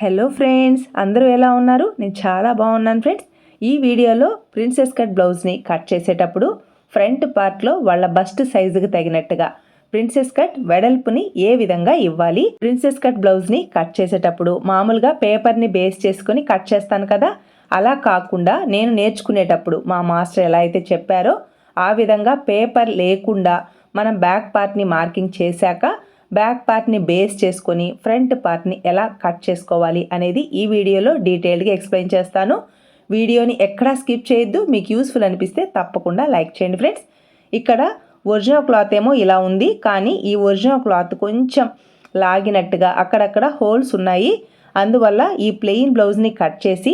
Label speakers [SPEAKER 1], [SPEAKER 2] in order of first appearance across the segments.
[SPEAKER 1] Hello friends అందరూ ఎలా ఉన్నారు? నేను చాలా బాగున్నాను ఫ్రెండ్స్ ఈ వీడియోలో ప్రిన్సెస్ కట్ బ్లౌజ్ని కట్ చేసేటప్పుడు ఫ్రంట్ పార్ట్లో వాళ్ళ బస్ట్ సైజుకి తగినట్టుగా ప్రిన్సెస్ కట్ వెడల్పుని ఏ విధంగా ఇవ్వాలి? ప్రిన్సెస్ కట్ బ్లౌజ్ని కట్ చేసేటప్పుడు మామూలుగా పేపర్ని బేస్ చేసుకొని కట్ చేస్తాను కదా? అలా కాకుండా నేను నేర్చుకునేటప్పుడు మా మాస్టర్ ఎలా అయితే చెప్పారో ఆ విధంగా పేపర్ లేకుండా మనం బ్యాక్ పార్ట్ని మార్కింగ్ చేశాక బ్యాక్ పార్ట్ని బేస్ చేసుకొని ఫ్రంట్ పార్ట్ని ఎలా కట్ చేసుకోవాలి అనేది ఈ వీడియోలో డీటెయిల్డ్గా ఎక్స్ప్లెయిన్ చేస్తాను. వీడియోని ఎక్కడా స్కిప్ చేయొద్దు. మీకు యూస్ఫుల్ అనిపిస్తే తప్పకుండా లైక్ చేయండి ఫ్రెండ్స్. ఇక్కడ ఒరిజినల్ క్లాత్ ఏమో ఇలా ఉంది. కానీ ఈ ఒరిజినల్ క్లాత్ కొంచెం లాగినట్టుగా అక్కడక్కడ హోల్స్ ఉన్నాయి. అందువల్ల ఈ ప్లెయిన్ బ్లౌజ్ని కట్ చేసి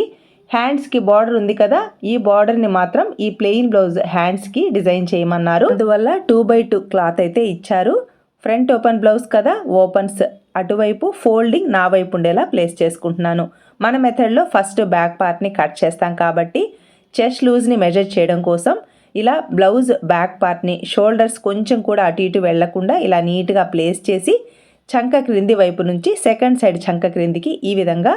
[SPEAKER 1] హ్యాండ్స్కి బార్డర్ ఉంది కదా ఈ బార్డర్ని మాత్రం ఈ ప్లెయిన్ బ్లౌజ్ హ్యాండ్స్కి డిజైన్ చేయమన్నారు. అందువల్ల టూ బై టూ క్లాత్ అయితే ఇచ్చారు. ఫ్రంట్ ఓపెన్ బ్లౌజ్ కదా ఓపెన్స్. అటువైపు ఫోల్డింగ్ నా వైపు ఉండేలా ప్లేస్ చేసుకుంటున్నాను. మన మెథడ్లో ఫస్ట్ బ్యాక్ పార్ట్ని కట్ చేస్తాం కాబట్టి చెస్ట్ లూజ్ని మెజర్ చేయడం కోసం ఇలా బ్లౌజ్ బ్యాక్ పార్ట్ని షోల్డర్స్ కొంచెం కూడా అటు ఇటు వెళ్ళకుండా ఇలా నీట్గా ప్లేస్ చేసి చంక క్రింది వైపు నుంచి సెకండ్ సైడ్ చంక క్రిందికి ఈ విధంగా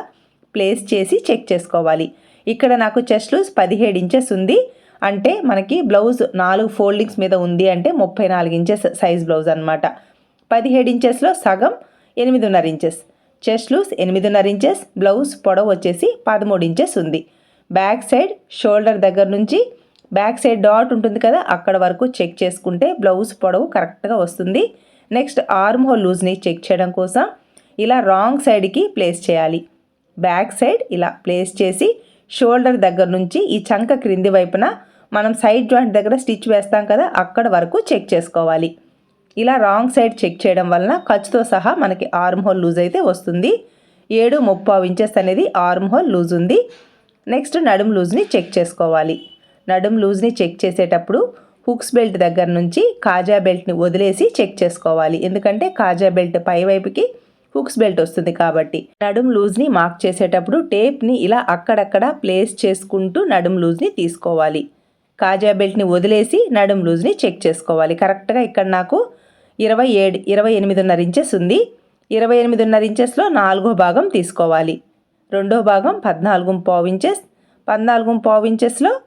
[SPEAKER 1] ప్లేస్ చేసి చెక్ చేసుకోవాలి. ఇక్కడ నాకు చెస్ట్ లూజ్ పదిహేడు ఇంచెస్ ఉంది. అంటే మనకి బ్లౌజ్ నాలుగు ఫోల్డింగ్స్ మీద ఉంది అంటే ముప్పై నాలుగు ఇంచెస్ సైజ్ బ్లౌజ్ అనమాట పదిహేడు ఇంచెస్లో సగం ఎనిమిదిన్నర ఇంచెస్ చెస్ట్ లూస్ ఎనిమిదిన్నర ఇంచెస్ బ్లౌజ్ పొడవు వచ్చేసి పదమూడు ఇంచెస్ ఉంది. బ్యాక్ సైడ్ షోల్డర్ దగ్గర నుంచి బ్యాక్ సైడ్ డాట్ ఉంటుంది కదా అక్కడ వరకు చెక్ చేసుకుంటే బ్లౌజ్ పొడవు కరెక్ట్గా వస్తుంది. నెక్స్ట్ ఆర్మ్ హోల్ లూజ్ని చెక్ చేయడం కోసం ఇలా రాంగ్ సైడ్కి ప్లేస్ చేయాలి. బ్యాక్ సైడ్ ఇలా ప్లేస్ చేసి షోల్డర్ దగ్గర నుంచి ఈ చంక క్రింది వైపున మనం సైడ్ జాయింట్ దగ్గర స్టిచ్ వేస్తాం కదా అక్కడ వరకు చెక్ చేసుకోవాలి. ఇలా రాంగ్ సైడ్ చెక్ చేయడం వలన ఖర్చుతో సహా మనకి ఆర్మ్ హోల్ లూజ్ అయితే వస్తుంది. ఏడు ముప్పావు ఇంచెస్ అనేది ఆర్మ్ హోల్ లూజ్ ఉంది. నెక్స్ట్ నడుం లూజ్ని చెక్ చేసుకోవాలి. నడుం లూజ్ని చెక్ చేసేటప్పుడు హుక్స్ బెల్ట్ దగ్గర నుంచి కాజా బెల్ట్ని వదిలేసి చెక్ చేసుకోవాలి. ఎందుకంటే కాజా బెల్ట్ పై వైపుకి హుక్స్ బెల్ట్ వస్తుంది కాబట్టి. నడుం లూజ్ని మార్క్ చేసేటప్పుడు టేప్ని ఇలా అక్కడక్కడ ప్లేస్ చేసుకుంటూ నడుం లూజ్ని తీసుకోవాలి. కాజా బెల్ట్ని వదిలేసి నడుం లూజ్ని చెక్ చేసుకోవాలి. కరెక్ట్గా ఇక్కడ నాకు ఇరవై ఏడు ఇరవై ఎనిమిదిన్నర ఇంచెస్ ఉంది. ఇరవై ఎనిమిదిన్నర ఇంచెస్లో నాలుగో భాగం తీసుకోవాలి. రెండో భాగం పద్నాలుగు పావు ఇంచెస్ పద్నాలుగు పావు ఇంచెస్లో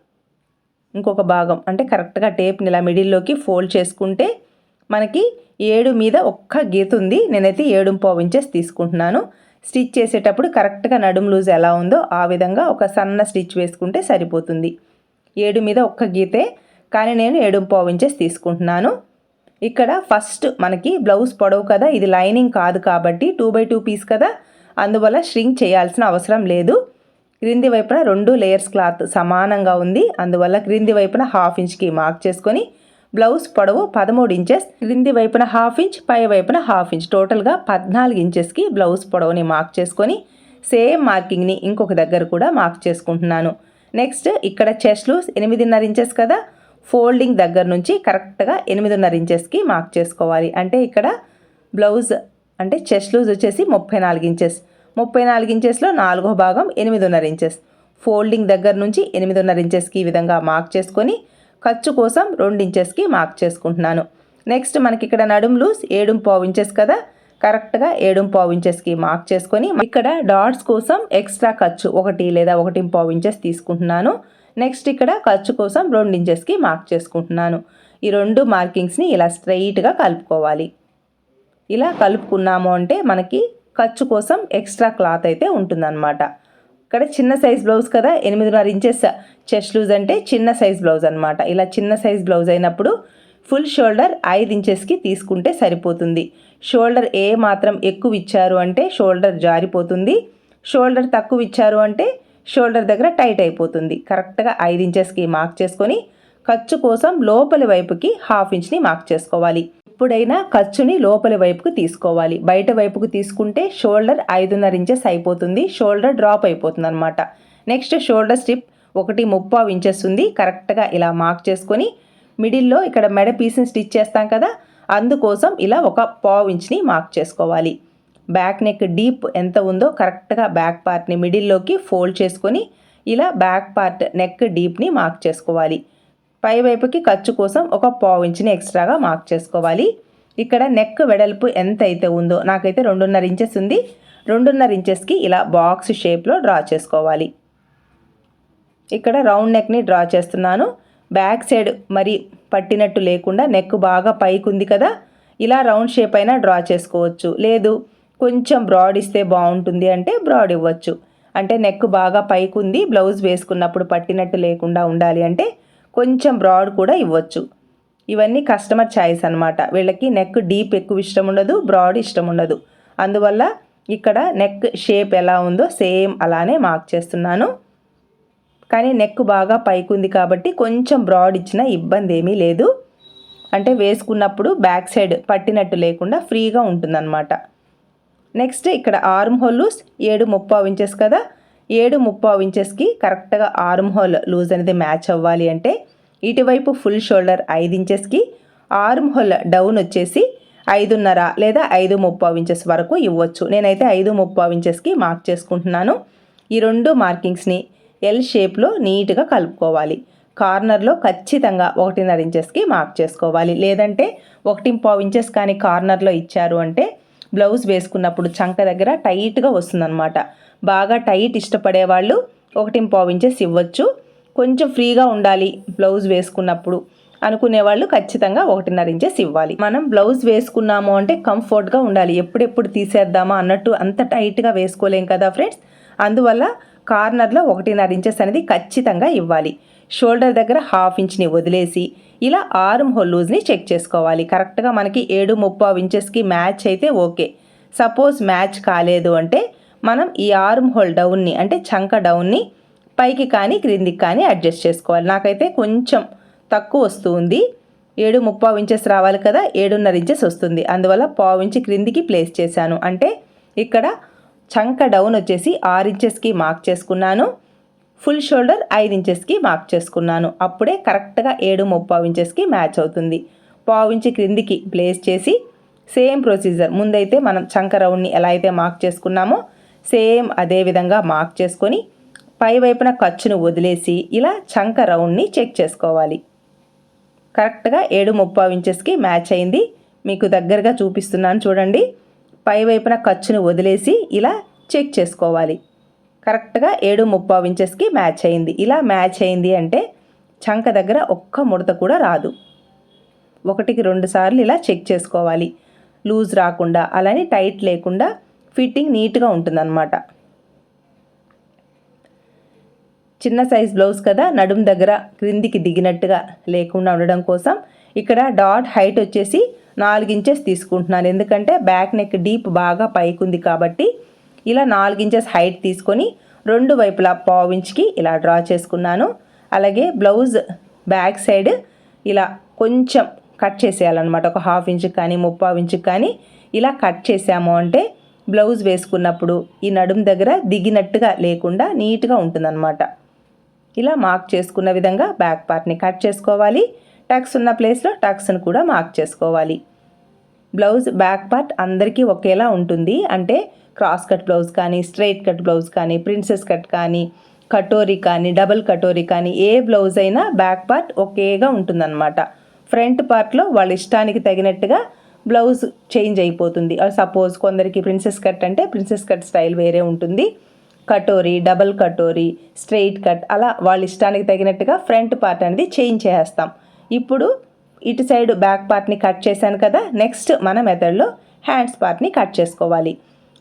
[SPEAKER 1] ఇంకొక భాగం అంటే కరెక్ట్గా టేప్ని ఇలా మిడిల్లోకి ఫోల్డ్ చేసుకుంటే మనకి ఏడు మీద ఒక్క గీత ఉంది. నేనైతే ఏడు పావు ఇంచెస్ తీసుకుంటున్నాను. స్టిచ్ చేసేటప్పుడు కరెక్ట్గా నడుము లూజ్ ఎలా ఉందో ఆ విధంగా ఒక సన్న స్టిచ్ వేసుకుంటే సరిపోతుంది. ఏడు మీద ఒక్క గీతే కానీ నేను ఏడు పావు ఇంచెస్ తీసుకుంటున్నాను. ఇక్కడ ఫస్ట్ మనకి బ్లౌజ్ పొడవు కదా ఇది లైనింగ్ కాదు కాబట్టి టూ బై టూ పీస్ కదా. అందువల్ల స్ట్రింగ్ చేయాల్సిన అవసరం లేదు. క్రింది వైపున రెండు లేయర్స్ క్లాత్ సమానంగా ఉంది. అందువల్ల క్రింది వైపున హాఫ్ ఇంచ్కి మార్క్ చేసుకొని బ్లౌజ్ పొడవు పదమూడు ఇంచెస్ క్రింది వైపున హాఫ్ ఇంచ్ పై వైపున హాఫ్ ఇంచ్ టోటల్గా పద్నాలుగు ఇంచెస్కి బ్లౌజ్ పొడవుని మార్క్ చేసుకొని సేమ్ మార్కింగ్ని ఇంకొక దగ్గర కూడా మార్క్ చేసుకుంటున్నాను. నెక్స్ట్ ఇక్కడ చెస్ట్ లూస్ ఎనిమిదిన్నర ఇంచెస్ కదా. ఫోల్డింగ్ దగ్గర నుంచి కరెక్ట్గా ఎనిమిదిన్నర ఇంచెస్కి మార్క్ చేసుకోవాలి. అంటే ఇక్కడ బ్లౌజ్ అంటే చెస్ట్ లూజ్ వచ్చేసి ముప్పై నాలుగు ఇంచెస్. ముప్పై నాలుగు ఇంచెస్లో నాలుగో భాగం ఎనిమిదిన్నర ఇంచెస్. ఫోల్డింగ్ దగ్గర నుంచి ఎనిమిదిన్నర ఇంచెస్కి ఈ విధంగా మార్క్ చేసుకొని ఖర్చు కోసం రెండు ఇంచెస్కి మార్క్ చేసుకుంటున్నాను. నెక్స్ట్ మనకి ఇక్కడ నడుం లూజ్ ఏడు పావు ఇంచెస్ కదా. కరెక్ట్గా ఏడు పావు ఇంచెస్కి మార్క్ చేసుకొని ఇక్కడ డాట్స్ కోసం ఎక్స్ట్రా ఖర్చు ఒకటి లేదా ఒకటి పావు ఇంచెస్ తీసుకుంటున్నాను. నెక్స్ట్ ఇక్కడ ఖర్చు కోసం రెండు ఇంచెస్కి మార్క్ చేసుకుంటున్నాను. ఈ రెండు మార్కింగ్స్ని ఇలా స్ట్రైట్గా కలుపుకోవాలి. ఇలా కలుపుకున్నాము అంటే మనకి ఖర్చు కోసం ఎక్స్ట్రా క్లాత్ అయితే ఉంటుందన్నమాట. ఇక్కడ చిన్న సైజ్ బ్లౌజ్ కదా ఎనిమిదిన్నర ఇంచెస్ చెస్ట్ లూజ్ అంటే చిన్న సైజ్ బ్లౌజ్ అనమాట ఇలా చిన్న సైజ్ బ్లౌజ్ అయినప్పుడు ఫుల్ షోల్డర్ ఐదు ఇంచెస్కి తీసుకుంటే సరిపోతుంది. షోల్డర్ ఏ మాత్రం ఎక్కువ ఇచ్చారు అంటే షోల్డర్ జారిపోతుంది. షోల్డర్ తక్కువ ఇచ్చారు అంటే షోల్డర్ దగ్గర టైట్ అయిపోతుంది. కరెక్ట్గా ఐదు ఇంచెస్కి మార్క్ చేసుకొని ఖర్చు కోసం లోపలి వైపుకి హాఫ్ ఇంచ్ని మార్క్ చేసుకోవాలి. ఎప్పుడైనా ఖర్చుని లోపలి వైపుకు తీసుకోవాలి. బయట వైపుకు తీసుకుంటే షోల్డర్ ఐదున్నర ఇంచెస్ అయిపోతుంది. షోల్డర్ డ్రాప్ అయిపోతుంది అనమాట నెక్స్ట్ షోల్డర్ స్టిప్ ఒకటి ముప్పావు ఇంచెస్ ఉంది. కరెక్ట్గా ఇలా మార్క్ చేసుకొని మిడిల్లో ఇక్కడ మెడ పీస్ని స్టిచ్ చేస్తాం కదా అందుకోసం ఇలా ఒక పావు ఇంచ్ని మార్క్ చేసుకోవాలి. బ్యాక్ నెక్ డీప్ ఎంత ఉందో కరెక్ట్గా బ్యాక్ పార్ట్ని మిడిల్లోకి ఫోల్డ్ చేసుకొని ఇలా బ్యాక్ పార్ట్ నెక్ డీప్ని మార్క్ చేసుకోవాలి. పై వైపుకి ఖర్చు కోసం ఒక పావు ఇంచుని ఎక్స్ట్రాగా మార్క్ చేసుకోవాలి. ఇక్కడ నెక్ వెడల్పు ఎంత అయితే ఉందో నాకైతే రెండున్నర ఇంచెస్ ఉంది. రెండున్నర ఇంచెస్కి ఇలా బాక్స్ షేప్లో డ్రా చేసుకోవాలి. ఇక్కడ రౌండ్ నెక్ని డ్రా చేస్తున్నాను. బ్యాక్ సైడ్ మరి పట్టినట్టు లేకుండా నెక్ బాగా పైకి ఉంది కదా ఇలా రౌండ్ షేప్ అయినా డ్రా చేసుకోవచ్చు. లేదు కొంచెం బ్రాడ్ ఇస్తే బాగుంటుంది అంటే బ్రాడ్ ఇవ్వచ్చు. అంటే నెక్ బాగా పైకి ఉంది బ్లౌజ్ వేసుకున్నప్పుడు పట్టినట్టు లేకుండా ఉండాలి అంటే కొంచెం బ్రాడ్ కూడా ఇవ్వచ్చు. ఇవన్నీ కస్టమర్ ఛాయిస్ అనమాట వీళ్ళకి నెక్ డీప్ ఎక్కువ ఇష్టం ఉండదు బ్రాడ్ ఇష్టం ఉండదు. అందువల్ల ఇక్కడ నెక్ షేప్ ఎలా ఉందో సేమ్ అలానే మార్క్ చేస్తున్నాను. కానీ నెక్ బాగా పైకుంది కాబట్టి కొంచెం బ్రాడ్ ఇచ్చిన ఇబ్బంది ఏమీ లేదు. అంటే వేసుకున్నప్పుడు బ్యాక్ సైడ్ పట్టినట్టు లేకుండా ఫ్రీగా ఉంటుందన్నమాట. నెక్స్ట్ ఇక్కడ ఆర్మ్ హోల్ లూజ్ ఏడు ముప్పావు ఇంచెస్ కదా. ఏడు ముప్పావు ఇంచెస్కి కరెక్ట్గా ఆర్మ్ హోల్ లూజ్ అనేది మ్యాచ్ అవ్వాలి అంటే ఇటువైపు ఫుల్ షోల్డర్ ఐదు ఇంచెస్కి ఆర్మ్ హోల్ డౌన్ వచ్చేసి ఐదున్నర లేదా ఐదు ముప్పావు ఇంచెస్ వరకు ఇవ్వచ్చు. నేనైతే ఐదు ముప్పావు ఇంచెస్కి మార్క్ చేసుకుంటున్నాను. ఈ రెండు మార్కింగ్స్ని ఎల్ షేప్లో నీట్గా కలుపుకోవాలి. కార్నర్లో ఖచ్చితంగా ఒకటిన్నర ఇంచెస్కి మార్క్ చేసుకోవాలి. లేదంటే ఒకటి పావు ఇంచెస్ కానీ కార్నర్లో ఇచ్చారు అంటే బ్లౌజ్ వేసుకున్నప్పుడు చంక దగ్గర టైట్గా వస్తుందన్నమాట. బాగా టైట్ ఇష్టపడే వాళ్ళు ఒకటి ఇంచెస్ ఇవ్వచ్చు. కొంచెం ఫ్రీగా ఉండాలి బ్లౌజ్ వేసుకున్నప్పుడు అనుకునే వాళ్ళు ఖచ్చితంగా ఒకటిన్నర ఇంచెస్ ఇవ్వాలి. మనం బ్లౌజ్ వేసుకున్నాము అంటే కంఫర్ట్గా ఉండాలి. ఎప్పుడెప్పుడు తీసేద్దామా అన్నట్టు అంత టైట్గా వేసుకోలేం కదా ఫ్రెండ్స్? అందువల్ల కార్నర్లో ఒకటిన్నర ఇంచెస్ అనేది ఖచ్చితంగా ఇవ్వాలి. షోల్డర్ దగ్గర హాఫ్ ఇంచ్ని వదిలేసి ఇలా ఆర్మ్ హోల్ లూజ్ని చెక్ చేసుకోవాలి. కరెక్ట్గా మనకి ఏడు ముప్పావు ఇంచెస్కి మ్యాచ్ అయితే ఓకే. సపోజ్ మ్యాచ్ కాలేదు అంటే మనం ఈ ఆర్మ్ హోల్ డౌన్ని అంటే చంక డౌన్ని పైకి కానీ క్రిందికి కానీ అడ్జస్ట్ చేసుకోవాలి. నాకైతే కొంచెం తక్కువ వస్తుంది. ఏడు ముప్పావు ఇంచెస్ రావాలి కదా ఏడున్నర ఇంచెస్ వస్తుంది. అందువల్ల పావు ఇంచి క్రిందికి ప్లేస్ చేశాను. అంటే ఇక్కడ చంక డౌన్ వచ్చేసి ఆరు ఇంచెస్కి మార్క్ చేసుకున్నాను. ఫుల్ షోల్డర్ ఐదు ఇంచెస్కి మార్క్ చేసుకున్నాను. అప్పుడే కరెక్ట్గా ఏడు ముప్పావు ఇంచెస్కి మ్యాచ్ అవుతుంది. పావు ఇంచి క్రిందికి ప్లేస్ చేసి సేమ్ ప్రొసీజర్. ముందైతే మనం చంక రౌండ్ని ఎలా అయితే మార్క్ చేసుకున్నామో సేమ్ అదే విధంగా మార్క్ చేసుకొని పై వైపున ఖర్చును వదిలేసి ఇలా చంక రౌండ్ని చెక్ చేసుకోవాలి. కరెక్ట్గా ఏడు ముప్పావు ఇంచెస్కి మ్యాచ్ అయింది. మీకు దగ్గరగా చూపిస్తున్నాను చూడండి. పై వైపున ఖర్చును వదిలేసి ఇలా చెక్ చేసుకోవాలి. కరెక్ట్గా ఏడు ముప్పావు ఇంచెస్కి మ్యాచ్ అయింది. ఇలా మ్యాచ్ అయింది అంటే చంక దగ్గర ఒక్క ముడత కూడా రాదు. ఒకటికి రెండు సార్లు ఇలా చెక్ చేసుకోవాలి. లూజ్ రాకుండా అలానే టైట్ లేకుండా ఫిట్టింగ్ నీట్గా ఉంటుందన్నమాట. చిన్న సైజ్ బ్లౌజ్ కదా నడుం దగ్గర క్రిందికి దిగినట్టుగా లేకుండా ఉండడం కోసం ఇక్కడ డాట్ హైట్ వచ్చేసి నాలుగు ఇంచెస్ తీసుకుంటున్నాను. ఎందుకంటే బ్యాక్ నెక్ డీప్ బాగా పైకుంది కాబట్టి ఇలా నాలుగు ఇంచెస్ హైట్ తీసుకొని రెండు వైపులా పావించ్కి ఇలా డ్రా చేసుకున్నాను. అలాగే బ్లౌజ్ బ్యాక్ సైడ్ ఇలా కొంచెం కట్ చేసేయాలన్నమాట. ఒక హాఫ్ ఇంచుకి కానీ ముప్పావు ఇంచుకి కానీ ఇలా కట్ చేసాము అంటే బ్లౌజ్ వేసుకున్నప్పుడు ఈ నడుం దగ్గర దిగినట్టుగా లేకుండా నీట్గా ఉంటుందన్నమాట. ఇలా మార్క్ చేసుకున్న విధంగా బ్యాక్ పార్ట్ని కట్ చేసుకోవాలి. టక్స్ ఉన్న ప్లేస్లో టక్స్ను కూడా మార్క్ చేసుకోవాలి. బ్లౌజ్ బ్యాక్ పార్ట్ అందరికీ ఒకేలా ఉంటుంది. అంటే క్రాస్ కట్ బ్లౌజ్ కానీ స్ట్రైట్ కట్ బ్లౌజ్ కానీ ప్రిన్సెస్ కట్ కానీ కటోరీ కానీ డబుల్ కటోరీ కానీ ఏ బ్లౌజ్ అయినా బ్యాక్ పార్ట్ ఒకేగా ఉంటుందన్నమాట. ఫ్రంట్ పార్ట్లో వాళ్ళ ఇష్టానికి తగినట్టుగా బ్లౌజ్ చేంజ్ అయిపోతుంది. సపోజ్ కొందరికి ప్రిన్సెస్ కట్ అంటే ప్రిన్సెస్ కట్ స్టైల్ వేరే ఉంటుంది. Katori double katori straight cut అలా వాళ్ళ ఇష్టానికి తగినట్టుగా ఫ్రంట్ పార్ట్ అనేది చేంజ్ చేస్తాం ఇప్పుడు ఇటు సైడ్ బ్యాక్ పార్ట్ని కట్ చేశాను కదా నెక్స్ట్ మన మెథడ్లో హ్యాండ్స్ పార్ట్ని కట్ చేసుకోవాలి.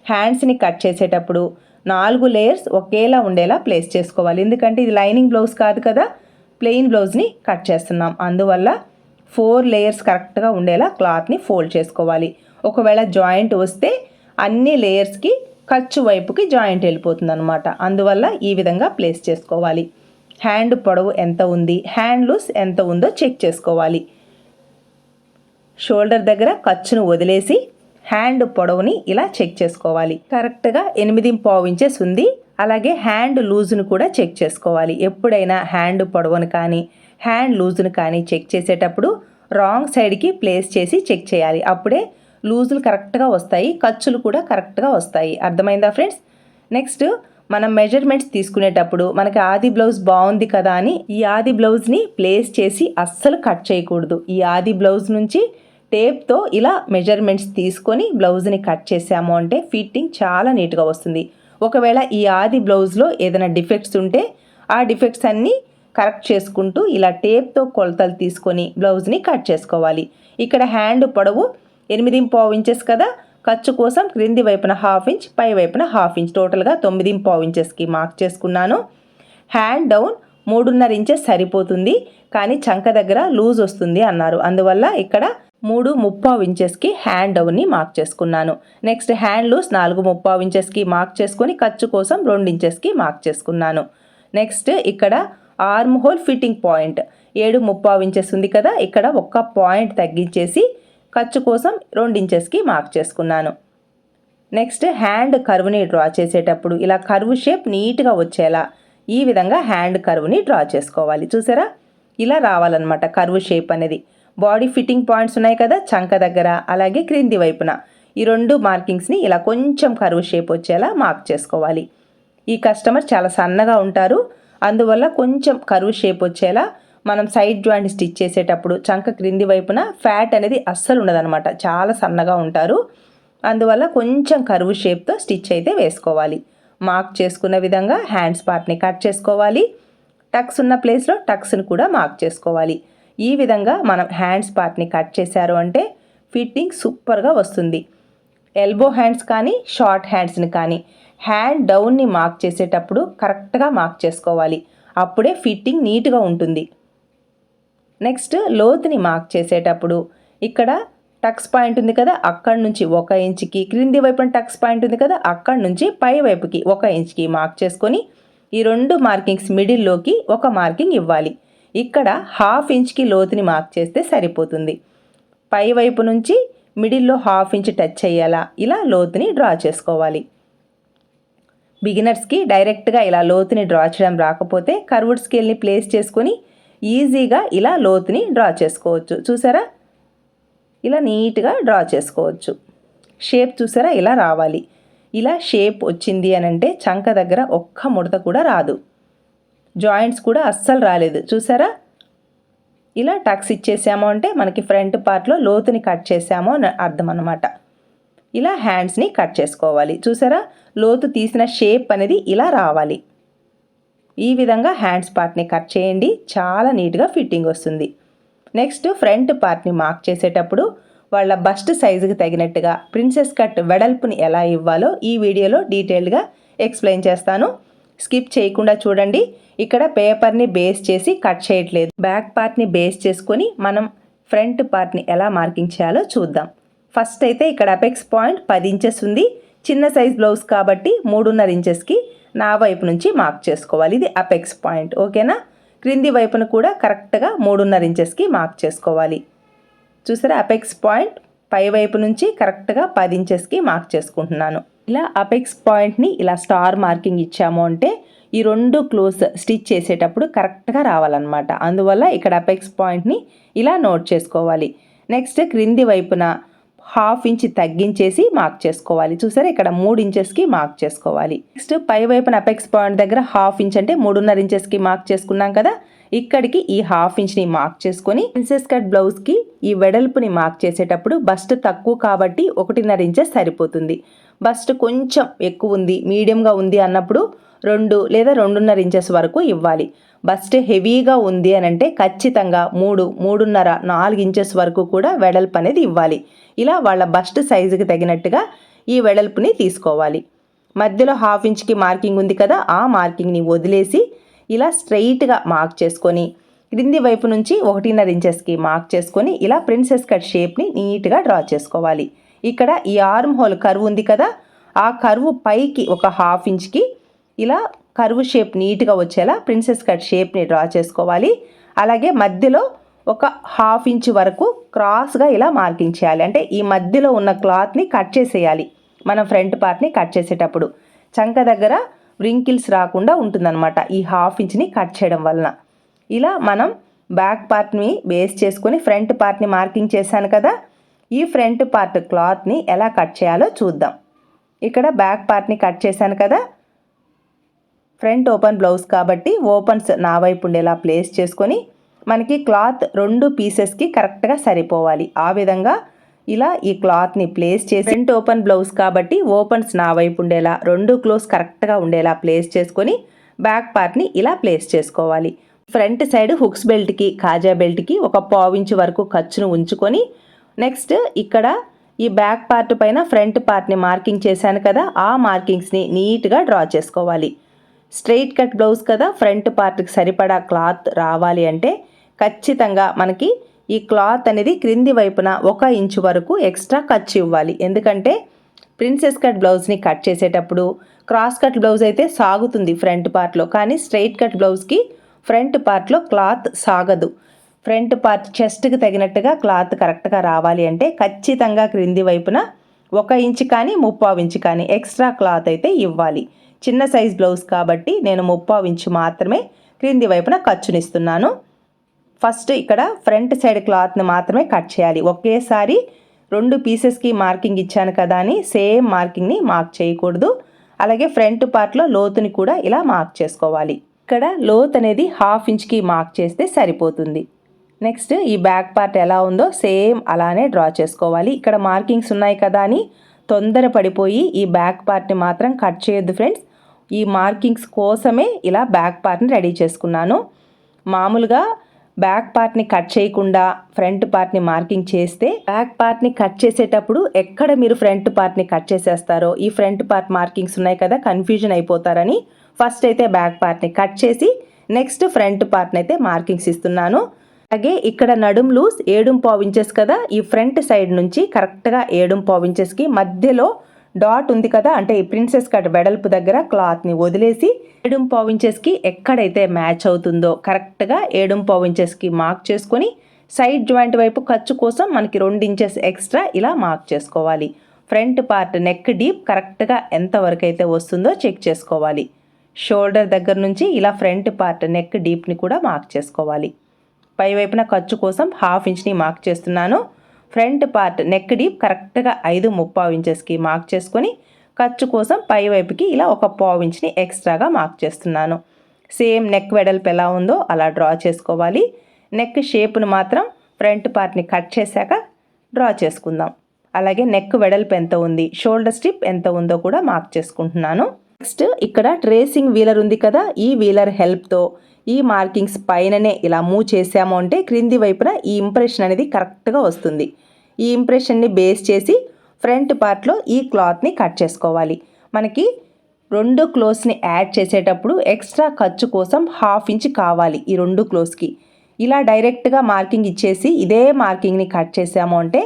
[SPEAKER 1] హ్యాండ్స్ని కట్ చేసేటప్పుడు నాలుగు లేయర్స్ ఒకేలా ఉండేలా ప్లేస్ చేసుకోవాలి. ఎందుకంటే ఇది లైనింగ్ బ్లౌజ్ కాదు కదా ప్లెయిన్ బ్లౌజ్ని కట్ చేస్తున్నాం. అందువల్ల ఫోర్ లేయర్స్ కరెక్ట్గా ఉండేలా క్లాత్ని ఫోల్డ్ చేసుకోవాలి. ఒకవేళ జాయింట్ వస్తే అన్ని లేయర్స్కి ఖర్చు వైపుకి జాయింట్ వెళ్ళిపోతుంది అనమాట అందువల్ల ఈ విధంగా ప్లేస్ చేసుకోవాలి. హ్యాండ్ పొడవు ఎంత ఉంది? హ్యాండ్ లూస్ ఎంత ఉందో చెక్ చేసుకోవాలి. షోల్డర్ దగ్గర ఖర్చును వదిలేసి హ్యాండ్ పొడవుని ఇలా చెక్ చేసుకోవాలి. కరెక్ట్గా ఎనిమిది పావు ఇంచెస్ ఉంది. అలాగే హ్యాండ్ లూజును కూడా చెక్ చేసుకోవాలి. ఎప్పుడైనా హ్యాండ్ పొడవును కానీ హ్యాండ్ లూజును కానీ చెక్ చేసేటప్పుడు రాంగ్ సైడ్కి ప్లేస్ చేసి చెక్ చేయాలి. అప్పుడే లూజులు కరెక్ట్గా వస్తాయి. ఖర్చులు కూడా కరెక్ట్గా వస్తాయి. అర్థమైందా ఫ్రెండ్స్? నెక్స్ట్ మనం మెజర్మెంట్స్ తీసుకునేటప్పుడు మనకి ఆది బ్లౌజ్ బాగుంది కదా అని ఈ ఆది బ్లౌజ్ని ప్లేస్ చేసి అస్సలు కట్ చేయకూడదు. ఈ ఆది బ్లౌజ్ నుంచి టేప్తో ఇలా మెజర్మెంట్స్ తీసుకొని బ్లౌజ్ని కట్ చేసాము అంటే ఫిట్టింగ్ చాలా నీట్గా వస్తుంది. ఒకవేళ ఈ ఆది బ్లౌజ్లో ఏదైనా డిఫెక్ట్స్ ఉంటే ఆ డిఫెక్ట్స్ అన్నీ కరెక్ట్ చేసుకుంటూ ఇలా టేప్తో కొలతలు తీసుకొని బ్లౌజ్ని కట్ చేసుకోవాలి. ఇక్కడ హ్యాండ్ పొడవు ఎనిమిది పావు ఇంచెస్ కదా ఖర్చు కోసం క్రింది వైపున హాఫ్ ఇంచ్ పై వైపున హాఫ్ ఇంచ్ టోటల్గా తొమ్మిది పావు ఇంచెస్కి మార్క్ చేసుకున్నాను. హ్యాండ్ డౌన్ మూడున్నర ఇంచెస్ సరిపోతుంది కానీ చంక దగ్గర లూజ్ వస్తుంది అన్నారు. అందువల్ల ఇక్కడ మూడు ముప్పావు ఇంచెస్కి హ్యాండ్ డౌన్ని మార్క్ చేసుకున్నాను. నెక్స్ట్ హ్యాండ్ లూస్ నాలుగు ముప్పావు ఇంచెస్కి మార్క్ చేసుకొని ఖర్చు కోసం రెండు ఇంచెస్కి మార్క్ చేసుకున్నాను. నెక్స్ట్ ఇక్కడ ఆర్మ్ హోల్ ఫిట్టింగ్ పాయింట్. ఏడు ముప్పావు ఇంచెస్ ఉంది కదా ఇక్కడ ఒక్క పాయింట్ తగ్గించేసి ఖర్చు కోసం రెండు ఇంచెస్కి మార్క్ చేసుకున్నాను. నెక్స్ట్ హ్యాండ్ కర్వ్ని డ్రా చేసేటప్పుడు ఇలా కర్వ్ షేప్ నీట్గా వచ్చేలా ఈ విధంగా హ్యాండ్ కర్వ్ని డ్రా చేసుకోవాలి. చూసారా? ఇలా రావాలన్నమాట కర్వ్ షేప్ అనేది. బాడీ ఫిట్టింగ్ పాయింట్స్ ఉన్నాయి కదా చంక దగ్గర అలాగే క్రింది వైపున. ఈ రెండు మార్కింగ్స్ని ఇలా కొంచెం కరువు షేప్ వచ్చేలా మార్క్ చేసుకోవాలి. ఈ కస్టమర్ చాలా సన్నగా ఉంటారు. అందువల్ల కొంచెం కరువు షేప్ వచ్చేలా మనం సైడ్ జాయింట్ స్టిచ్ చేసేటప్పుడు చంక క్రింది వైపున ఫ్యాట్ అనేది అస్సలు ఉండదనమాట చాలా సన్నగా ఉంటారు. అందువల్ల కొంచెం కరువు షేప్తో స్టిచ్ అయితే వేసుకోవాలి. మార్క్ చేసుకున్న విధంగా హ్యాండ్స్ పార్ట్ని కట్ చేసుకోవాలి. టక్స్ ఉన్న ప్లేస్లో టక్స్ని కూడా మార్క్ చేసుకోవాలి. ఈ విధంగా మనం హ్యాండ్స్ పార్ట్ని కట్ చేశారు అంటే ఫిట్టింగ్ సూపర్గా వస్తుంది. ఎల్బో హ్యాండ్స్ కానీ షార్ట్ హ్యాండ్స్ని కానీ హ్యాండ్ డౌన్ని మార్క్ చేసేటప్పుడు కరెక్ట్గా మార్క్ చేసుకోవాలి. అప్పుడే ఫిట్టింగ్ నీట్గా ఉంటుంది. నెక్స్ట్ లోతుని మార్క్ చేసేటప్పుడు ఇక్కడ టక్స్ పాయింట్ ఉంది కదా అక్కడి నుంచి ఒక ఇంచుకి క్రింది వైపున టక్స్ పాయింట్ ఉంది కదా అక్కడి నుంచి పై వైపుకి ఒక ఇంచుకి మార్క్ చేసుకొని ఈ రెండు మార్కింగ్స్ మిడిల్లోకి ఒక మార్కింగ్ ఇవ్వాలి. ఇక్కడ హాఫ్ ఇంచ్కి లోతుని మార్క్ చేస్తే సరిపోతుంది. పై వైపు నుంచి మిడిల్లో హాఫ్ ఇంచ్ టచ్ అయ్యేలా ఇలా లోతుని డ్రా చేసుకోవాలి. బిగినర్స్కి డైరెక్ట్గా ఇలా లోతుని డ్రా చేయడం రాకపోతే కర్వుడ్ స్కేల్ని ప్లేస్ చేసుకొని ఈజీగా ఇలా లోతుని డ్రా చేసుకోవచ్చు. చూసారా? ఇలా నీట్గా డ్రా చేసుకోవచ్చు. షేప్ చూసారా? ఇలా రావాలి. ఇలా షేప్ వచ్చింది అని అంటే చంక దగ్గర ఒక్క ముడత కూడా రాదు. జాయింట్స్ కూడా అస్సలు రాలేదు. చూసారా? ఇలా టక్స్ ఇచ్చేసాము అంటే మనకి ఫ్రంట్ పార్ట్లో లోతుని కట్ చేసాము అని అర్థం అనమాట ఇలా హ్యాండ్స్ని కట్ చేసుకోవాలి. చూసారా? లోతు తీసిన షేప్ అనేది ఇలా రావాలి. ఈ విధంగా హ్యాండ్స్ పార్ట్ని కట్ చేయండి. చాలా నీట్గా ఫిట్టింగ్ వస్తుంది. నెక్స్ట్ ఫ్రంట్ పార్ట్ని మార్క్ చేసేటప్పుడు వాళ్ళ బస్ట్ సైజుకి తగినట్టుగా ప్రిన్సెస్ కట్ వెడల్పుని ఎలా ఇవ్వాలో ఈ వీడియోలో డీటెయిల్డ్గా ఎక్స్ప్లెయిన్ చేస్తాను. స్కిప్ చేయకుండా చూడండి. ఇక్కడ పేపర్ని బేస్ చేసి కట్ చేయట్లేదు. బ్యాక్ పార్ట్ని బేస్ చేసుకొని మనం ఫ్రంట్ పార్ట్ని ఎలా మార్కింగ్ చేయాలో చూద్దాం. ఫస్ట్ అయితే ఇక్కడ అపెక్స్ పాయింట్ పది ఇంచెస్ ఉంది. చిన్న సైజ్ బ్లౌజ్ కాబట్టి మూడున్నర ఇంచెస్కి నా వైపు నుంచి మార్క్ చేసుకోవాలి. ఇది అపెక్స్ పాయింట్ ఓకేనా? క్రింది వైపున కూడా కరెక్ట్గా మూడున్నర ఇంచెస్కి మార్క్ చేసుకోవాలి. చూసారా? అపెక్స్ పాయింట్ పై వైపు నుంచి కరెక్ట్గా పది ఇంచెస్కి మార్క్ చేసుకుంటున్నాను. ఇలా అపెక్స్ పాయింట్ని ఇలా స్టార్ మార్కింగ్ ఇచ్చాము అంటే ఈ రెండు క్లోజ్ స్టిచ్ చేసేటప్పుడు కరెక్ట్గా రావాలన్నమాట. అందువల్ల ఇక్కడ అపెక్స్ పాయింట్ని ఇలా నోట్ చేసుకోవాలి. నెక్స్ట్ క్రింది వైపున హాఫ్ ఇంచ్ తగ్గించేసి మార్క్ చేసుకోవాలి. చూసారా? ఇక్కడ మూడు ఇంచెస్కి మార్క్ చేసుకోవాలి. నెక్స్ట్ పై వైపున అపెక్స్ పాయింట్ దగ్గర హాఫ్ ఇంచ్ అంటే మూడున్నర ఇంచెస్కి మార్క్ చేసుకున్నాం కదా? ఇక్కడికి ఈ హాఫ్ ఇంచ్ని మార్క్ చేసుకొని ప్రిన్సెస్ కట్ బ్లౌజ్కి ఈ వెడల్పుని మార్క్ చేసేటప్పుడు బస్ట్ తక్కువ కాబట్టి ఒకటిన్నర ఇంచెస్ సరిపోతుంది. బస్ట్ కొంచెం ఎక్కువ ఉంది మీడియంగా ఉంది అన్నప్పుడు రెండు లేదా రెండున్నర ఇంచెస్ వరకు ఇవ్వాలి. బస్ట్ హెవీగా ఉంది అని అంటే ఖచ్చితంగా మూడు మూడున్నర నాలుగు ఇంచెస్ వరకు కూడా వెడల్పు అనేది ఇవ్వాలి. ఇలా వాళ్ళ బస్ట్ సైజుకి తగినట్టుగా ఈ వెడల్పుని తీసుకోవాలి. మధ్యలో హాఫ్ ఇంచ్కి మార్కింగ్ ఉంది కదా ఆ మార్కింగ్ని వదిలేసి ఇలా స్ట్రైట్గా మార్క్ చేసుకొని క్రింది వైపు నుంచి ఒకటిన్నర ఇంచెస్కి మార్క్ చేసుకొని ఇలా ప్రిన్సెస్ కట్ షేప్ని నీట్గా డ్రా చేసుకోవాలి. ఇక్కడ ఈ ఆర్మ్ హోల్ కర్వ్ ఉంది కదా ఆ కర్వ్ పైకి ఒక హాఫ్ ఇంచ్కి ఇలా కర్వ్ షేప్ నీట్గా వచ్చేలా ప్రిన్సెస్ కట్ షేప్ని డ్రా చేసుకోవాలి. అలాగే మధ్యలో ఒక హాఫ్ ఇంచ్ వరకు క్రాస్గా ఇలా మార్కింగ్ చేయాలి. అంటే ఈ మధ్యలో ఉన్న క్లాత్ని కట్ చేసేయాలి. మనం ఫ్రంట్ పార్ట్ని కట్ చేసేటప్పుడు. చంక దగ్గర వ్రింకిల్స్ రాకుండా ఉంటుందన్నమాట ఈ హాఫ్ ఇంచ్ని కట్ చేయడం వలన. ఇలా మనం బ్యాక్ పార్ట్ని బేస్ చేసుకొని ఫ్రంట్ పార్ట్ని మార్కింగ్ చేశాను కదా ఈ ఫ్రంట్ పార్ట్ క్లాత్ని ఎలా కట్ చేయాలో చూద్దాం. ఇక్కడ బ్యాక్ పార్ట్ని కట్ చేశాను కదా. ఫ్రంట్ ఓపెన్ బ్లౌజ్ కాబట్టి ఓపెన్స్ నా వైపు ఉండేలా ప్లేస్ చేసుకొని మనకి క్లాత్ రెండు పీసెస్కి కరెక్ట్గా సరిపోవాలి. ఆ విధంగా ఇలా ఈ క్లాత్ని ప్లేస్ చేసి ఫ్రంట్ ఓపెన్ బ్లౌజ్ కాబట్టి ఓపెన్స్ నా వైపు ఉండేలా రెండు క్లోజ్ కరెక్ట్గా ఉండేలా ప్లేస్ చేసుకొని బ్యాక్ పార్ట్ని ఇలా ప్లేస్ చేసుకోవాలి. ఫ్రంట్ సైడ్ హుక్స్ బెల్ట్కి కాజా బెల్ట్కి ఒక పావించ్ వరకు ఖర్చును ఉంచుకొని నెక్స్ట్ ఇక్కడ ఈ బ్యాక్ పార్ట్ పైన ఫ్రంట్ పార్ట్ని మార్కింగ్ చేశాను కదా ఆ మార్కింగ్స్ని నీట్గా డ్రా చేసుకోవాలి. స్ట్రెయిట్ కట్ బ్లౌజ్ కదా ఫ్రంట్ పార్ట్కి సరిపడా క్లాత్ రావాలి అంటే ఖచ్చితంగా మనకి ఈ క్లాత్ అనేది క్రింది వైపున ఒక ఇంచు వరకు ఎక్స్ట్రా ఖర్చు ఇవ్వాలి. ఎందుకంటే ప్రిన్సెస్ కట్ బ్లౌజ్ని కట్ చేసేటప్పుడు క్రాస్ కట్ బ్లౌజ్ అయితే సాగుతుంది ఫ్రంట్ పార్ట్లో కానీ స్ట్రెయిట్ కట్ బ్లౌజ్కి ఫ్రంట్ పార్ట్లో క్లాత్ సాగదు. ఫ్రంట్ పార్ట్ చెస్ట్కి తగినట్టుగా క్లాత్ కరెక్ట్గా రావాలి అంటే ఖచ్చితంగా క్రింది వైపున ఒక ఇంచు కానీ ముప్పావు ఇంచు కానీ ఎక్స్ట్రా క్లాత్ అయితే ఇవ్వాలి. చిన్న సైజ్ బ్లౌజ్ కాబట్టి నేను ముప్పావు ఇంచు మాత్రమే క్రింది వైపున ఖర్చునిస్తున్నాను. ఫస్ట్ ఇక్కడ ఫ్రంట్ సైడ్ క్లాత్ని మాత్రమే కట్ చేయాలి. ఒకేసారి రెండు పీసెస్కి మార్కింగ్ ఇచ్చాను కదా అని సేమ్ మార్కింగ్ని మార్క్ చేయకూడదు. అలాగే ఫ్రంట్ పార్ట్లో లోతుని కూడా ఇలా మార్క్ చేసుకోవాలి. ఇక్కడ లోత్ అనేది హాఫ్ ఇంచ్కి మార్క్ చేస్తే సరిపోతుంది. నెక్స్ట్ ఈ బ్యాక్ పార్ట్ ఎలా ఉందో సేమ్ అలానే డ్రా చేసుకోవాలి. ఇక్కడ మార్కింగ్స్ ఉన్నాయి కదా అని తొందర పడిపోయి ఈ బ్యాక్ పార్ట్ని మాత్రం కట్ చేయొద్దు ఫ్రెండ్స్ ఈ మార్కింగ్స్ కోసమే ఇలా బ్యాక్ పార్ట్ని రెడీ చేసుకున్నాను. మామూలుగా బ్యాక్ పార్ట్ని కట్ చేయకుండా ఫ్రంట్ పార్ట్ని మార్కింగ్ చేస్తే బ్యాక్ పార్ట్ని కట్ చేసేటప్పుడు ఎక్కడ మీరు ఫ్రంట్ పార్ట్ని కట్ చేసేస్తారో ఈ ఫ్రంట్ పార్ట్ మార్కింగ్స్ ఉన్నాయి కదా కన్ఫ్యూజన్ అయిపోతారని ఫస్ట్ అయితే బ్యాక్ పార్ట్ని కట్ చేసి నెక్స్ట్ ఫ్రంట్ పార్ట్ని అయితే మార్కింగ్స్ ఇస్తున్నాను. అలాగే ఇక్కడ నడుం లూస్ ఏడుం పావు ఇంచెస్ కదా ఈ ఫ్రంట్ సైడ్ నుంచి కరెక్ట్గా ఏడుం పావు ఇంచెస్కి మధ్యలో డాట్ ఉంది కదా అంటే ఈ ప్రిన్సెస్ కట్ వెడల్పు దగ్గర క్లాత్ని వదిలేసి ఏడుం పావు ఇంచెస్కి ఎక్కడైతే మ్యాచ్ అవుతుందో కరెక్ట్గా ఏడుం పావు ఇంచెస్కి మార్క్ చేసుకొని సైడ్ జాయింట్ వైపు ఖర్చు కోసం మనకి రెండు ఇంచెస్ ఎక్స్ట్రా ఇలా మార్క్ చేసుకోవాలి. ఫ్రంట్ పార్ట్ నెక్ డీప్ కరెక్ట్గా ఎంతవరకు అయితే వస్తుందో చెక్ చేసుకోవాలి. షోల్డర్ దగ్గర నుంచి ఇలా ఫ్రంట్ పార్ట్ నెక్ డీప్ని కూడా మార్క్ చేసుకోవాలి. పై వైపున ఖర్చు కోసం హాఫ్ ఇంచ్ని మార్క్ చేస్తున్నాను. ఫ్రంట్ పార్ట్ నెక్ డీప్ కరెక్ట్గా ఐదు ముప్పావు ఇంచెస్కి మార్క్ చేసుకొని ఖర్చు కోసం పై వైపుకి ఇలా ఒక పావు ఇంచ్ని ఎక్స్ట్రాగా మార్క్ చేస్తున్నాను. సేమ్ నెక్ వెడల్పు ఎలా ఉందో అలా డ్రా చేసుకోవాలి. నెక్ షేప్ను మాత్రం ఫ్రంట్ పార్ట్ని కట్ చేశాక డ్రా చేసుకుందాం. అలాగే నెక్ వెడల్పు ఎంత ఉంది షోల్డర్ స్ట్రిప్ ఎంత ఉందో కూడా మార్క్ చేసుకుంటున్నాను. నెక్స్ట్ ఇక్కడ ట్రేసింగ్ వీలర్ ఉంది కదా ఈ వీలర్ హెల్ప్తో ఈ మార్కింగ్స్ పైననే ఇలా మూవ్ చేసాము అంటే క్రింది వైపున ఈ ఇంప్రెషన్ అనేది కరెక్ట్గా వస్తుంది. ఈ ఇంప్రెషన్ని బేస్ చేసి ఫ్రంట్ పార్ట్లో ఈ క్లాత్ని కట్ చేసుకోవాలి. మనకి రెండు క్లోత్స్ని యాడ్ చేసేటప్పుడు ఎక్స్ట్రా ఖర్చు కోసం హాఫ్ ఇంచ్ కావాలి ఈ రెండు క్లోత్స్కి ఇలా డైరెక్ట్గా మార్కింగ్ ఇచ్చేసి ఇదే మార్కింగ్ని కట్ చేసాము అంటే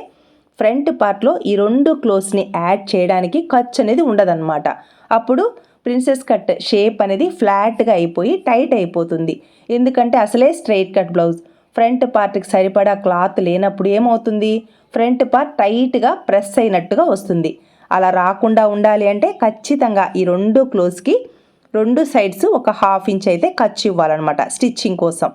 [SPEAKER 1] ఫ్రంట్ పార్ట్లో ఈ రెండు క్లోత్స్ని యాడ్ చేయడానికి ఖర్చు అనేది ఉండదన్నమాట. అప్పుడు ప్రిన్సెస్ కట్ షేప్ అనేది ఫ్లాట్గా అయిపోయి టైట్ అయిపోతుంది. ఎందుకంటే అసలే స్ట్రైట్ కట్ బ్లౌజ్. ఫ్రంట్ పార్ట్కి సరిపడా క్లాత్ లేనప్పుడు ఏమవుతుంది? ఫ్రంట్ పార్ట్ టైట్గా ప్రెస్ అయినట్టుగా వస్తుంది. అలా రాకుండా ఉండాలి అంటే ఖచ్చితంగా ఈ రెండు క్లోజ్కి రెండు సైడ్స్ ఒక హాఫ్ ఇంచ్ అయితే ఖర్చు ఇవ్వాలన్నమాట స్టిచ్చింగ్ కోసం.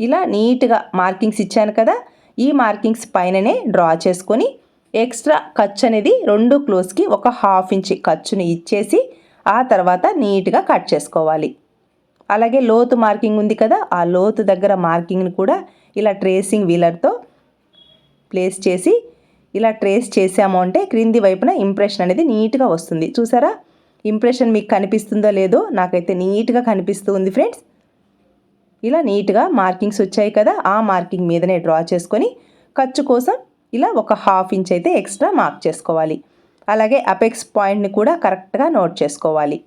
[SPEAKER 1] ఇలా నీట్గా మార్కింగ్స్ ఇచ్చాను కదా? ఈ మార్కింగ్స్ పైననే డ్రా చేసుకొని ఎక్స్ట్రా ఖర్చు అనేది రెండు క్లోజ్కి ఒక హాఫ్ ఇంచ్ ఖర్చుని ఇచ్చేసి ఆ తర్వాత నీట్గా కట్ చేసుకోవాలి. అలాగే లోతు మార్కింగ్ ఉంది కదా ఆ లోతు దగ్గర మార్కింగ్ని కూడా ఇలా ట్రేసింగ్ వీలర్తో ప్లేస్ చేసి ఇలా ట్రేస్ చేసాము అంటే క్రింది వైపున ఇంప్రెషన్ అనేది నీట్గా వస్తుంది. చూసారా? ఇంప్రెషన్ మీకు కనిపిస్తుందో లేదో నాకైతే నీట్గా కనిపిస్తూ ఉంది ఫ్రెండ్స్. ఇలా నీట్గా మార్కింగ్స్ వచ్చాయి కదా ఆ మార్కింగ్ మీదనే డ్రా చేసుకొని ఖర్చు కోసం ఇలా ఒక హాఫ్ ఇంచ్ అయితే ఎక్స్ట్రా మార్క్ చేసుకోవాలి. అలాగే అపెక్స్ పాయింట్ని కూడా కరెక్ట్గా నోట్ చేసుకోవాలి.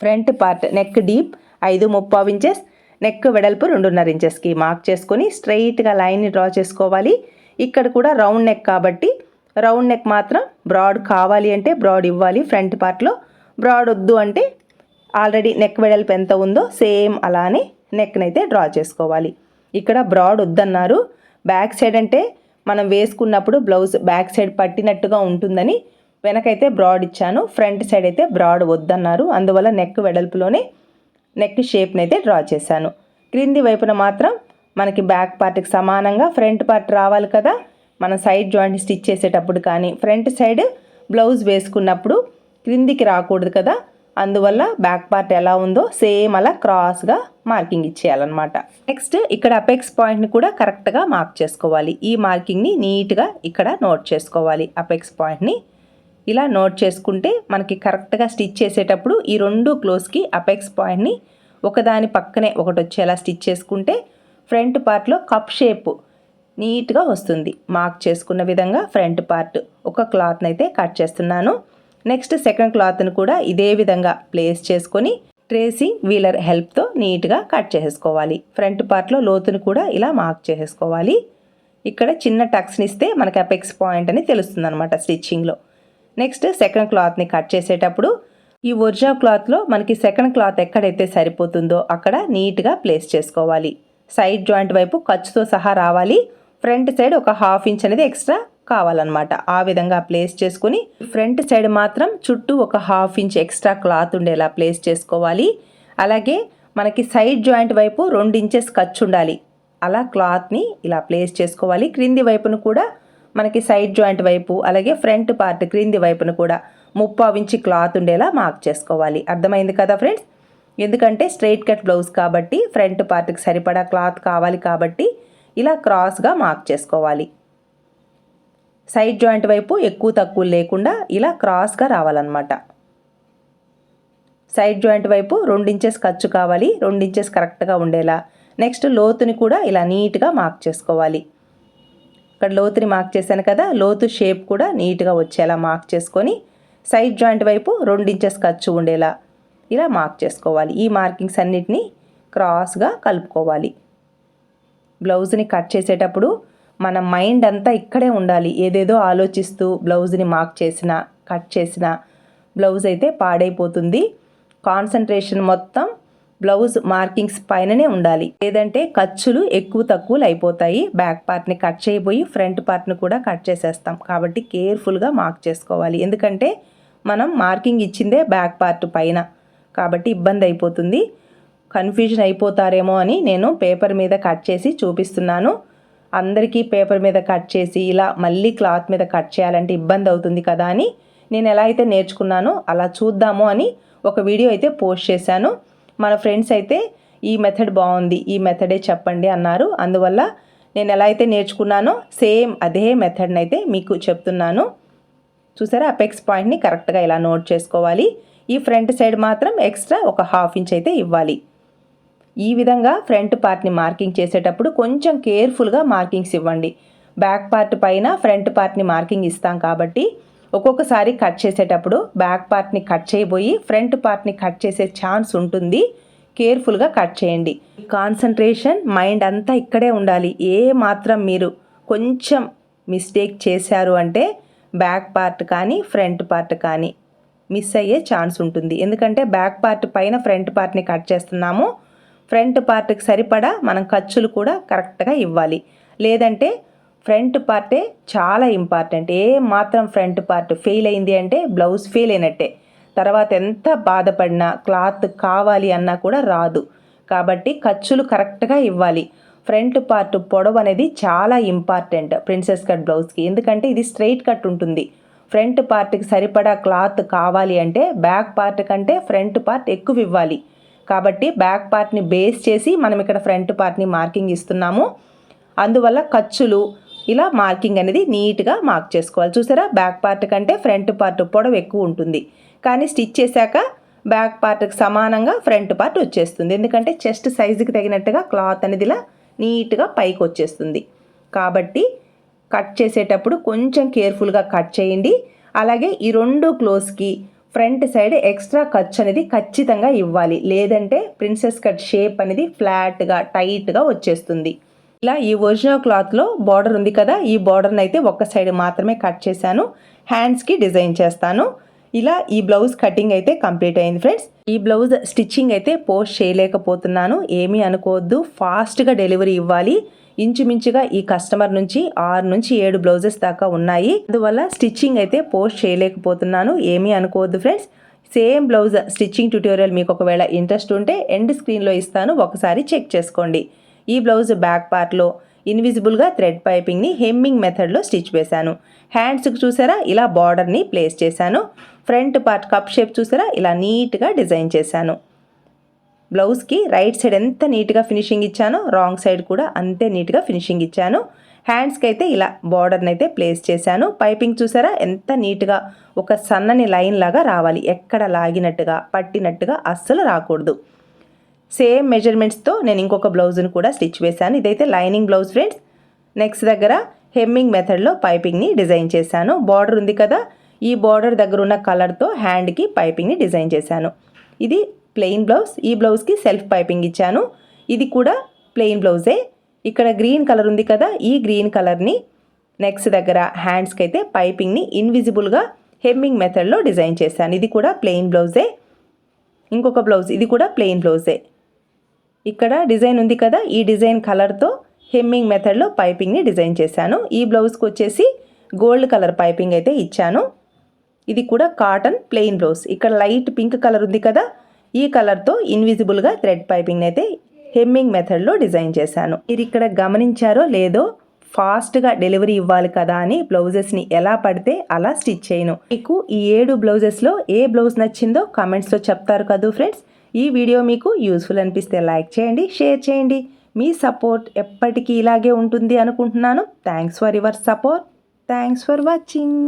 [SPEAKER 1] ఫ్రంట్ పార్ట్ నెక్ డీప్ ఐదు ముప్పావు ఇంచెస్ నెక్ వెడల్పు రెండున్నర ఇంచెస్కి మార్క్ చేసుకొని స్ట్రైట్గా లైన్ని డ్రా చేసుకోవాలి. ఇక్కడ కూడా రౌండ్ నెక్ కాబట్టి రౌండ్ నెక్ మాత్రం బ్రాడ్ కావాలి అంటే బ్రాడ్ ఇవ్వాలి ఫ్రంట్ పార్ట్లో బ్రాడ్ వద్దు అంటే ఆల్రెడీ నెక్ వెడల్పు ఎంత ఉందో సేమ్ అలానే నెక్నైతే డ్రా చేసుకోవాలి. ఇక్కడ బ్రాడ్ వద్దన్నారు. బ్యాక్ సైడ్ అంటే మనం వేసుకున్నప్పుడు బ్లౌజ్ బ్యాక్ సైడ్ పట్టినట్టుగా ఉంటుందని వెనకైతే బ్రాడ్ ఇచ్చాను ఫ్రంట్ సైడ్ అయితే బ్రాడ్ వద్దన్నారు. అందువల్ల నెక్ వెడల్పులోనే నెక్ షేప్ని అయితే డ్రా చేశాను. క్రింది వైపున మాత్రం మనకి బ్యాక్ పార్ట్కి సమానంగా ఫ్రంట్ పార్ట్ రావాలి కదా మన సైడ్ జాయింట్ స్టిచ్ చేసేటప్పుడు కానీ ఫ్రంట్ సైడ్ బ్లౌజ్ వేసుకున్నప్పుడు క్రిందికి రాకూడదు కదా. అందువల్ల బ్యాక్ పార్ట్ ఎలా ఉందో సేమ్ అలా క్రాస్గా మార్కింగ్ ఇచ్చేయాలన్నమాట. నెక్స్ట్ ఇక్కడ అపెక్స్ పాయింట్ని కూడా కరెక్ట్గా మార్క్ చేసుకోవాలి. ఈ మార్కింగ్ని నీట్గా ఇక్కడ నోట్ చేసుకోవాలి. అపెక్స్ పాయింట్ని ఇలా నోట్ చేసుకుంటే మనకి కరెక్ట్గా స్టిచ్ చేసేటప్పుడు ఈ రెండు క్లోజ్కి అపెక్స్ పాయింట్ని ఒకదాని పక్కనే ఒకటి వచ్చేలా స్టిచ్ చేసుకుంటే ఫ్రంట్ పార్ట్లో కప్ షేప్ నీట్గా వస్తుంది. మార్క్ చేసుకున్న విధంగా ఫ్రంట్ పార్ట్ ఒక క్లాత్ని అయితే కట్ చేస్తున్నాను. నెక్స్ట్ సెకండ్ క్లాత్ని కూడా ఇదే విధంగా ప్లేస్ చేసుకొని ట్రేసింగ్ వీలర్ హెల్ప్తో నీట్గా కట్ చేసేసుకోవాలి. ఫ్రంట్ పార్ట్లో లోతును కూడా ఇలా మార్క్ చేసేసుకోవాలి. ఇక్కడ చిన్న టక్స్ని ఇస్తే మనకి అపెక్స్ పాయింట్ అని తెలుస్తుంది అనమాట స్టిచ్చింగ్లో. నెక్స్ట్ సెకండ్ క్లాత్ని కట్ చేసేటప్పుడు ఈ ఒరిజినల్ క్లాత్లో మనకి సెకండ్ క్లాత్ ఎక్కడైతే సరిపోతుందో అక్కడ నీట్గా ప్లేస్ చేసుకోవాలి. సైడ్ జాయింట్ వైపు ఖర్చుతో సహా రావాలి. ఫ్రంట్ సైడ్ ఒక హాఫ్ ఇంచ్ అనేది ఎక్స్ట్రా కావాలన్నమాట. ఆ విధంగా ప్లేస్ చేసుకుని ఫ్రంట్ సైడ్ మాత్రం చుట్టూ ఒక హాఫ్ ఇంచ్ ఎక్స్ట్రా క్లాత్ ఉండేలా ప్లేస్ చేసుకోవాలి. అలాగే మనకి సైడ్ జాయింట్ వైపు రెండు ఇంచెస్ ఖర్చు ఉండాలి అలా క్లాత్ని ఇలా ప్లేస్ చేసుకోవాలి. క్రింది వైపును కూడా మనకి సైడ్ జాయింట్ వైపు అలాగే ఫ్రంట్ పార్ట్ క్రింది వైపును కూడా ముప్పావు ఇంచి క్లాత్ ఉండేలా మార్క్ చేసుకోవాలి. అర్థమైంది కదా ఫ్రెండ్స్ ఎందుకంటే స్ట్రైట్ కట్ బ్లౌజ్ కాబట్టి ఫ్రంట్ పార్ట్కి సరిపడా క్లాత్ కావాలి కాబట్టి ఇలా క్రాస్గా మార్క్ చేసుకోవాలి. సైడ్ జాయింట్ వైపు ఎక్కువ తక్కువ లేకుండా ఇలా క్రాస్గా రావాలన్నమాట. సైడ్ జాయింట్ వైపు ఇంచెస్ ఖర్చు కావాలి ఇంచెస్ కరెక్ట్గా ఉండేలా. నెక్స్ట్ లోతుని కూడా ఇలా నీట్గా మార్క్ చేసుకోవాలి. ఇక్కడ లోతుని మార్క్ చేశాను కదా లోతు షేప్ కూడా నీట్గా వచ్చేలా మార్క్ చేసుకొని సైడ్ జాయింట్ వైపు ఇంచెస్ ఖర్చు ఉండేలా ఇలా మార్క్ చేసుకోవాలి. ఈ మార్కింగ్స్ అన్నిటినీ క్రాస్గా కలుపుకోవాలి. బ్లౌజ్ని కట్ చేసేటప్పుడు మన మైండ్ అంతా ఇక్కడే ఉండాలి. ఏదేదో ఆలోచిస్తూ బ్లౌజ్ని మార్క్ చేసిన కట్ చేసిన బ్లౌజ్ అయితే పాడైపోతుంది. కాన్సన్ట్రేషన్ మొత్తం బ్లౌజ్ మార్కింగ్స్ పైననే ఉండాలి. లేదంటే ఖర్చులు ఎక్కువ తక్కువలు అయిపోతాయి. బ్యాక్ పార్ట్ని కట్ చేయబోయి ఫ్రంట్ పార్ట్ని కూడా కట్ చేసేస్తాం. కాబట్టి కేర్ఫుల్గా మార్క్ చేసుకోవాలి. ఎందుకంటే మనం మార్కింగ్ ఇచ్చిందే బ్యాక్ పార్ట్ పైన. కాబట్టి ఇబ్బంది అయిపోతుంది. కన్ఫ్యూజన్ అయిపోతారేమో అని నేను పేపర్ మీద కట్ చేసి చూపిస్తున్నాను. అందరికీ పేపర్ మీద కట్ చేసి ఇలా మళ్ళీ క్లాత్ మీద కట్ చేయాలంటే ఇబ్బంది అవుతుంది కదా అని నేను ఎలా అయితే నేర్చుకున్నానో అలా చూద్దాము అని ఒక వీడియో అయితే పోస్ట్ చేశాను. మన ఫ్రెండ్స్ అయితే ఈ మెథడ్ బాగుంది ఈ మెథడే చెప్పండి అన్నారు. అందువల్ల నేను ఎలా అయితే నేర్చుకున్నానో సేమ్ అదే మెథడ్ని అయితే మీకు చెప్తున్నాను. చూసారా అపెక్స్ పాయింట్ని కరెక్ట్గా ఇలా నోట్ చేసుకోవాలి. ఈ ఫ్రంట్ సైడ్ మాత్రం ఎక్స్ట్రా ఒక హాఫ్ ఇంచ్ అయితే ఇవ్వాలి. ఈ విధంగా ఫ్రంట్ పార్ట్ని మార్కింగ్ చేసేటప్పుడు కొంచెం కేర్ఫుల్గా మార్కింగ్స్ ఇవ్వండి. బ్యాక్ పార్ట్ పైన ఫ్రంట్ పార్ట్ని మార్కింగ్ ఇస్తాం కాబట్టి ఒక్కొక్కసారి కట్ చేసేటప్పుడు బ్యాక్ పార్ట్ని కట్ చేయబోయి ఫ్రంట్ పార్ట్ని కట్ చేసే ఛాన్స్ ఉంటుంది. కేర్ఫుల్గా కట్ చేయండి. కాన్సన్ట్రేషన్ మైండ్ అంతా ఇక్కడే ఉండాలి. ఏ మాత్రం మీరు కొంచెం మిస్టేక్ చేశారు అంటే బ్యాక్ పార్ట్ కానీ ఫ్రంట్ పార్ట్ కానీ మిస్ అయ్యే ఛాన్స్ ఉంటుంది. ఎందుకంటే బ్యాక్ పార్ట్ పైన ఫ్రంట్ పార్ట్ని కట్ చేస్తున్నాము. ఫ్రంట్ పార్ట్కి సరిపడా మనం ఖర్చులు కూడా కరెక్ట్గా ఇవ్వాలి. లేదంటే ఫ్రంట్ పార్టే చాలా ఇంపార్టెంట్. ఏ మాత్రం ఫ్రంట్ పార్ట్ ఫెయిల్ అయింది అంటే బ్లౌజ్ ఫెయిల్ అయినట్టే. తర్వాత ఎంత బాధపడినా క్లాత్ కావాలి అన్నా కూడా రాదు. కాబట్టి ఖర్చులు కరెక్ట్గా ఇవ్వాలి. ఫ్రంట్ పార్ట్ పొడవు అనేది చాలా ఇంపార్టెంట్ ప్రిన్సెస్ కట్ బ్లౌజ్కి. ఎందుకంటే ఇది స్ట్రైట్ కట్ ఉంటుంది. ఫ్రంట్ పార్ట్కి సరిపడా క్లాత్ కావాలి అంటే బ్యాక్ పార్ట్ కంటే ఫ్రంట్ పార్ట్ ఎక్కువ ఇవ్వాలి. కాబట్టి బ్యాక్ పార్ట్ని బేస్ చేసి మనం ఇక్కడ ఫ్రంట్ పార్ట్ని మార్కింగ్ ఇస్తున్నాము. అందువల్ల ఖర్చులు ఇలా మార్కింగ్ అనేది నీట్గా మార్క్ చేసుకోవాలి. చూసారా? బ్యాక్ పార్ట్ కంటే ఫ్రంట్ పార్ట్ పొడవు ఎక్కువ ఉంటుంది. కానీ స్టిచ్ చేశాక బ్యాక్ పార్ట్కి సమానంగా ఫ్రంట్ పార్ట్ వచ్చేస్తుంది. ఎందుకంటే చెస్ట్ సైజుకి తగినట్టుగా క్లాత్ అనేది ఇలా నీట్గా పైకి వచ్చేస్తుంది. కాబట్టి కట్ చేసేటప్పుడు కొంచెం కేర్ఫుల్గా కట్ చేయండి. అలాగే ఈ రెండు క్లోజ్కి ఫ్రంట్ సైడ్ ఎక్స్ట్రా ఖర్చు అనేది ఖచ్చితంగా ఇవ్వాలి. లేదంటే ప్రిన్సెస్ కట్ షేప్ అనేది ఫ్లాట్గా టైట్గా వచ్చేస్తుంది. ఇలా ఈ ఒరిజినల్ క్లాత్లో బార్డర్ ఉంది కదా ఈ బార్డర్ని అయితే ఒక్క సైడ్ మాత్రమే కట్ చేశాను. హ్యాండ్స్కి డిజైన్ చేస్తాను. ఇలా ఈ బ్లౌజ్ కటింగ్ అయితే కంప్లీట్ అయింది ఫ్రెండ్స్. ఈ బ్లౌజ్ స్టిచ్చింగ్ అయితే పోస్ట్ చేయలేకపోతున్నాను. ఏమీ అనుకోవద్దు. ఫాస్ట్గా డెలివరీ ఇవ్వాలి. ఇంచుమించుగా ఈ కస్టమర్ నుంచి ఆరు నుంచి ఏడు బ్లౌజెస్ దాకా ఉన్నాయి. అందువల్ల స్టిచ్చింగ్ అయితే పోస్ట్ చేయలేకపోతున్నాను. ఏమీ అనుకోవద్దు friends. Same blouse stitching tutorial మీకు ఒకవేళ ఇంట్రెస్ట్ ఉంటే ఎండ్ స్క్రీన్లో ఇస్తాను. ఒకసారి చెక్ చేసుకోండి. ఈ బ్లౌజ్ బ్యాక్ పార్ట్లో ఇన్విజిబుల్గా థ్రెడ్ పైపింగ్ని హెమ్మింగ్ మెథడ్లో స్టిచ్ వేశాను. హ్యాండ్స్కి చూసారా? ఇలా బార్డర్ని ప్లేస్ చేశాను. ఫ్రంట్ పార్ట్ కప్ షేప్ చూసారా? ఇలా నీట్గా డిజైన్ చేశాను. బ్లౌజ్కి రైట్ సైడ్ ఎంత నీట్గా ఫినిషింగ్ ఇచ్చానో రాంగ్ సైడ్ కూడా అంతే నీట్గా ఫినిషింగ్ ఇచ్చాను. హ్యాండ్స్కి అయితే ఇలా బార్డర్ని అయితే ప్లేస్ చేశాను. పైపింగ్ చూసారా? ఎంత నీట్గా ఒక సన్నని లైన్ లాగా రావాలి. ఎక్కడ లాగినట్టుగా పట్టినట్టుగా అస్సలు రాకూడదు. సేమ్ మెజర్మెంట్స్తో నేను ఇంకొక బ్లౌజ్ని కూడా స్టిచ్ వేశాను. ఇదైతే లైనింగ్ బ్లౌజ్ ఫ్రెండ్స్. నెక్స్ట్ దగ్గర హెమ్మింగ్ మెథడ్లో పైపింగ్ని డిజైన్ చేశాను. బార్డర్ ఉంది కదా? ఈ బార్డర్ దగ్గర ఉన్న కలర్తో హ్యాండ్కి పైపింగ్ని డిజైన్ చేశాను. ఇది ప్లెయిన్ బ్లౌజ్ ఈ బ్లౌజ్కి సెల్ఫ్ పైపింగ్ ఇచ్చాను. ఇది కూడా ప్లెయిన్ బ్లౌజే ఇక్కడ గ్రీన్ కలర్ ఉంది కదా ఈ గ్రీన్ కలర్ని నెక్స్ట్ దగ్గర హ్యాండ్స్కి అయితే పైపింగ్ని ఇన్విజిబుల్గా హెమ్మింగ్ మెథడ్లో డిజైన్ చేశాను. ఇది కూడా ప్లెయిన్ బ్లౌజే ఇంకొక బ్లౌజ్ ఇది కూడా ప్లెయిన్ బ్లౌజే ఇక్కడ డిజైన్ ఉంది కదా ఈ డిజైన్ కలర్తో హెమ్మింగ్ మెథడ్లో పైపింగ్ని డిజైన్ చేశాను. ఈ బ్లౌజ్కి వచ్చేసి గోల్డ్ కలర్ పైపింగ్ అయితే ఇచ్చాను. ఇది కూడా కాటన్ ప్లెయిన్ బ్లౌజ్ ఇక్కడ లైట్ పింక్ కలర్ ఉంది కదా ఈ కలర్తో ఇన్విజిబుల్గా థ్రెడ్ పైపింగ్ అయితే హెమ్మింగ్ మెథడ్లో డిజైన్ చేశాను. మీరు ఇక్కడ గమనించారో లేదో ఫాస్ట్గా డెలివరీ ఇవ్వాలి కదా అని బ్లౌజెస్ని ఎలా పడితే అలా స్టిచ్ చేయను. మీకు ఈ ఏడు బ్లౌజెస్లో ఏ బ్లౌజ్ నచ్చిందో కమెంట్స్లో చెప్తారు కదూ ఫ్రెండ్స్. ఈ వీడియో మీకు యూస్ఫుల్ అనిపిస్తే లైక్ చేయండి షేర్ చేయండి. మీ సపోర్ట్ ఎప్పటికీ ఇలాగే ఉంటుంది అనుకుంటున్నాను. Thanks for your support. Thanks for watching.